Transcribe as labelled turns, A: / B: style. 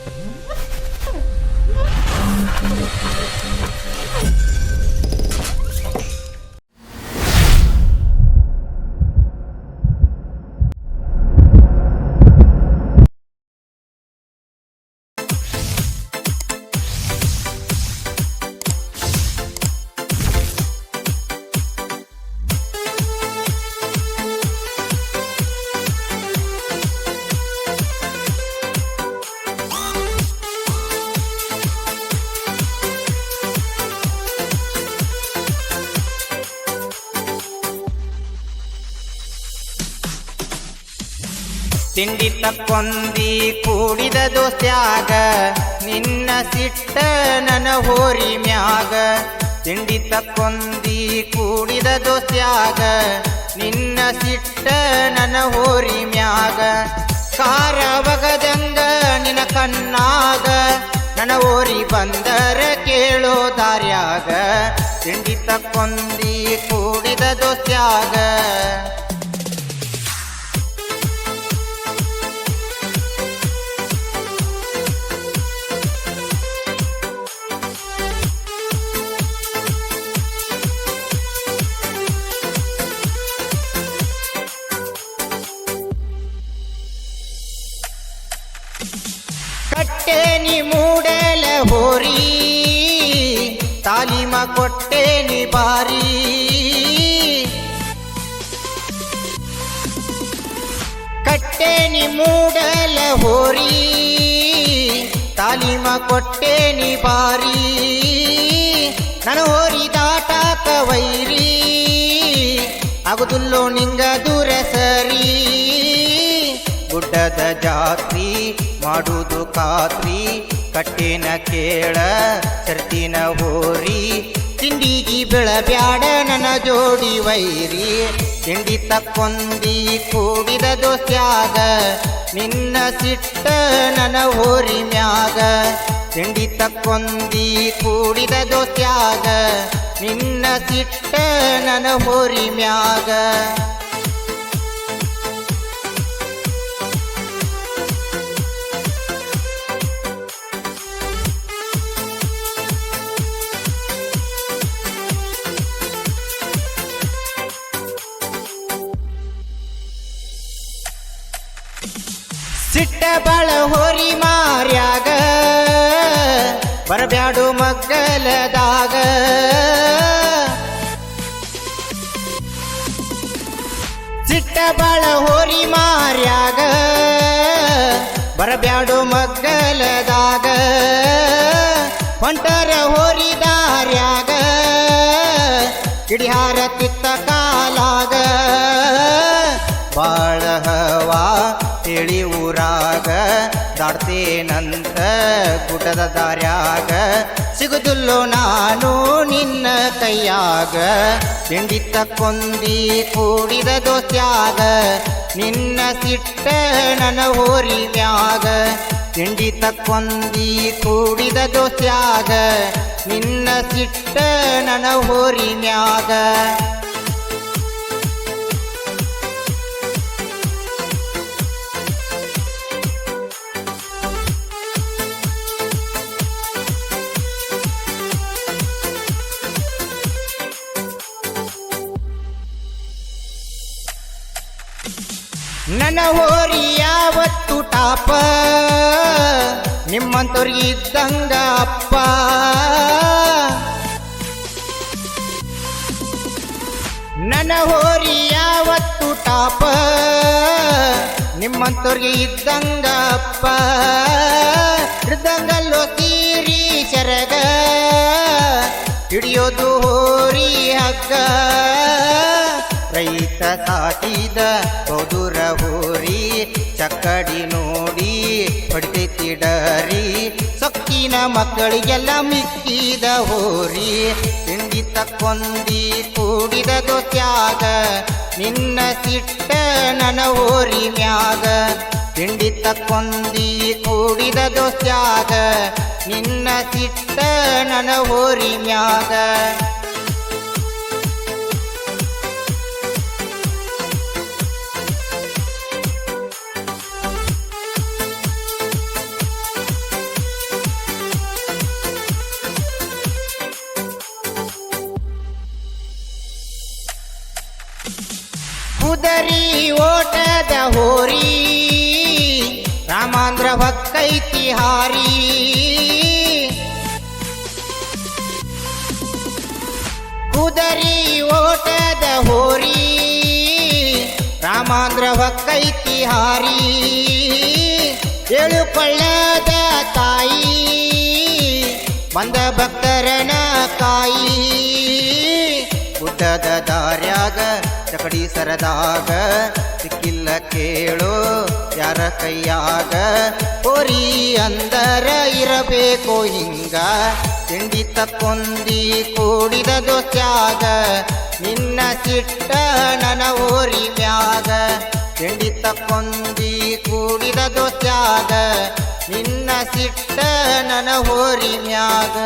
A: Mm-hmm. ತಿಂಡಿ ತಕ್ಕೊಂದಿ ಕೂಡಿದ ದೋಸ್ತ್ಯಾಗ ನಿನ್ನ ಸಿಟ್ಟ ನನ್ನ ಹೋರಿ ಮ್ಯಾಗ ತಿಂಡಿ ತಕ್ಕೊಂದಿ ಕೂಡಿದ ದೋಸ್ತ್ಯಾಗ ನಿನ್ನ ಸಿಟ್ಟ ನನ್ನ ಹೋರಿ ಮ್ಯಾಗ ಕಾರ ಬಗದಂಗ ನಿನ್ನ ಕಣ್ಣಾಗ ನನ್ನ ಓರಿ ಬಂದರ ಕೇಳೋ ದಾರ್ಯಾಗ ತಿಂಡಿ ತಕ್ಕೊಂದಿ ಕೂಡಿದ ದೋಸ್ತ್ಯಾಗ ಕಟ್ಟೇನಿ ಮೂಡಲ ಹೋರಿ ತಾಲೀಮ ಕೊಟ್ಟೇನಿ ಬಾರಿ ಕಟ್ಟೇನಿ ಮೂಡಲ ಹೋರಿ ತಾಲೀಮ ಕೊಟ್ಟೇನಿ ಬಾರಿ ನನ್ನ ಹೋರಿ ದಾಟಾಕ ವೈರಿ ಆಗುದಿಲ್ಲೋ ನಿಂಗ ದೂರ ಸರಿ ಗುಡ್ಡದ ಜಾತ್ರಿ ಮಾಡುವುದು ಖಾತ್ರಿ, ಕಟ್ಟಿನ ಕೇಳ ಚರ್ತಿನ ಹೋರಿ. ತಿಂಡಿಗಿ ಬೆಳಬ್ಯಾಡ, ನನ್ನ ಜೋಡಿ ವೈರಿ. ತಿಂಡಿ ತಕ್ಕೊಂದಿ ಕೂಡಿದ ದೋಸ್ತ್ಯಾಗ, ನಿನ್ನ ಸಿಟ್ಟ ನನ್ನ ಹೋರಿ ಮ್ಯಾಗ. ತಿಂಡಿ ತಕ್ಕೊಂದಿ ಕೂಡಿದ ದೋಸ್ತ್ಯಾಗ, ನಿನ್ನ ಸಿಟ್ಟ ನನ್ನ ಹೋರಿ ಮ್ಯಾಗ. ಬಾಳ ಹೋರಿ ಮಾರ್ಯಾಗ, ಬರಬ್ಯಾಡು ಮಗ್ಗಲದಾಗ. ಚಿಟ್ಟ ಬಾಳ ಹೋರಿ ಮಾರ್ಯಾಗ, ಬರಬ್ಯಾಡು ಮಗ್ಗಲದಾಗ. ಹೊಂಟರ ಹೋರಿ ದಾರ್ಯಾಗ, ಕಿಡಿಹಾರ ತಿತ್ತ ಕಾಲಾಗ. ಬಾಳ ಹವಾ ತಿಳಿ ಊರಾಗ ದಾಡ್ತೇನಂತ ಗುಡ್ಡದ ದಾರ್ಯಾಗ. ಸಿಗುದಿಲ್ಲೋ ನಾನು ನಿನ್ನ ಕೈಯಾಗ. ತಿಂಡಿ ಕೊಂದಿ ಕೂಡಿದ ದೋಸ್ತ್ಯಾಗ. ನಿನ್ನ ಸಿಟ್ಟ ನನ್ನ ಹೋರಿ ಮ್ಯಾಗ. ತಿಂಡಿ ಕೊಂದಿ ಕೂಡಿದ ದೋಸ್ತ್ಯಾಗ. ನಿನ್ನ ಸಿಟ್ಟ ನನ್ನ ಹೋರಿ ಮ್ಯಾಗ. ನನ್ನ ಹೋರಿ ಯಾವತ್ತು ಟಾಪ? ನಿಮ್ಮಂತವ್ರಿಗೆ ಇದ್ದಂಗ ಅಪ್ಪ. ನನ್ನ ಹೋರಿ ಯಾವತ್ತು ಟಾಪ? ನಿಮ್ಮಂತವ್ರಿಗೆ ಇದ್ದಂಗ ಅಪ್ಪ. ಹೃದಂಗಲ್ಲೋ ತೀರಿ ಶರಗ, ಹಿಡಿಯೋದು ಹೋರಿ ಹಗ್ಗ. ರೈತ ಸಾಕಿದ ಬೌದುರ ಹೋರಿ, ಚಕ್ಕಡಿ ನೋಡಿ ಹೊಡಿತೈತಿ ಡರಿ ಸೊಕ್ಕಿನ ಮಕ್ಕಳಿಗೆಲ್ಲ ಮಿಕ್ಕಿದ ಹೋರಿ ತಿಂಡಿ ತಕ್ಕೊಂದಿ ಕೂಡಿದ ತ್ಯಾಗ ನಿನ್ನ ಸಿಟ್ಟ ನನ ಓರಿ ಮ್ಯಾಗ. ತಿಂಡಿ ತಕ್ಕೊಂದಿ ಕೂಡಿದ ತ್ಯಾಗ ನಿನ್ನ ಸಿಟ್ಟ ನನ ಓರಿ ಮ್ಯಾಗ. ಕುದರಿ ಓಟದ ಹೋರಿ ರಾಮಾಂಧ್ರ ಹೊಕ್ಕೈತಿ ಹಾರಿ ಕುದರಿ ಓಟದ ಹೋರಿ ರಾಮಾಂಧ್ರ ಹೊಕ್ಕೈತಿ ಹಾರಿ ಏಳು ಕೊಳ್ಳದ ತಾಯಿ ಬಂದ ಭಕ್ತರನ ಕಾಯಿ ಗುಡ್ಡದ ದಾರ್ಯಾಗ ಚಕಡಿ ಸರದಾಗ, ಸಿಕ್ಕಿಲ್ಲ ಕೇಳು, ಯಾರ ಕೈಯಾಗ? ಪೊರಿ ಅಂದರ ಇರಬೇಕು ಹಿಂಗ, ತಿಂಡಿ ತಕ್ಕೊಂದಿ ಕೂಡಿದ ದೋಸ್ಯಾಗ ನಿನ್ನ ಸಿಟ್ಟ ನನ ಓರಿ ಮ್ಯಾಗ. ತಿಂಡಿ ತಕ್ಕೊಂದಿ ಕೂಡಿದ ದೋಸ್ಯಾಗ ನಿನ್ನ ಸಿಟ್ಟ ನನ ಹೋರಿ ಮ್ಯಾಗ.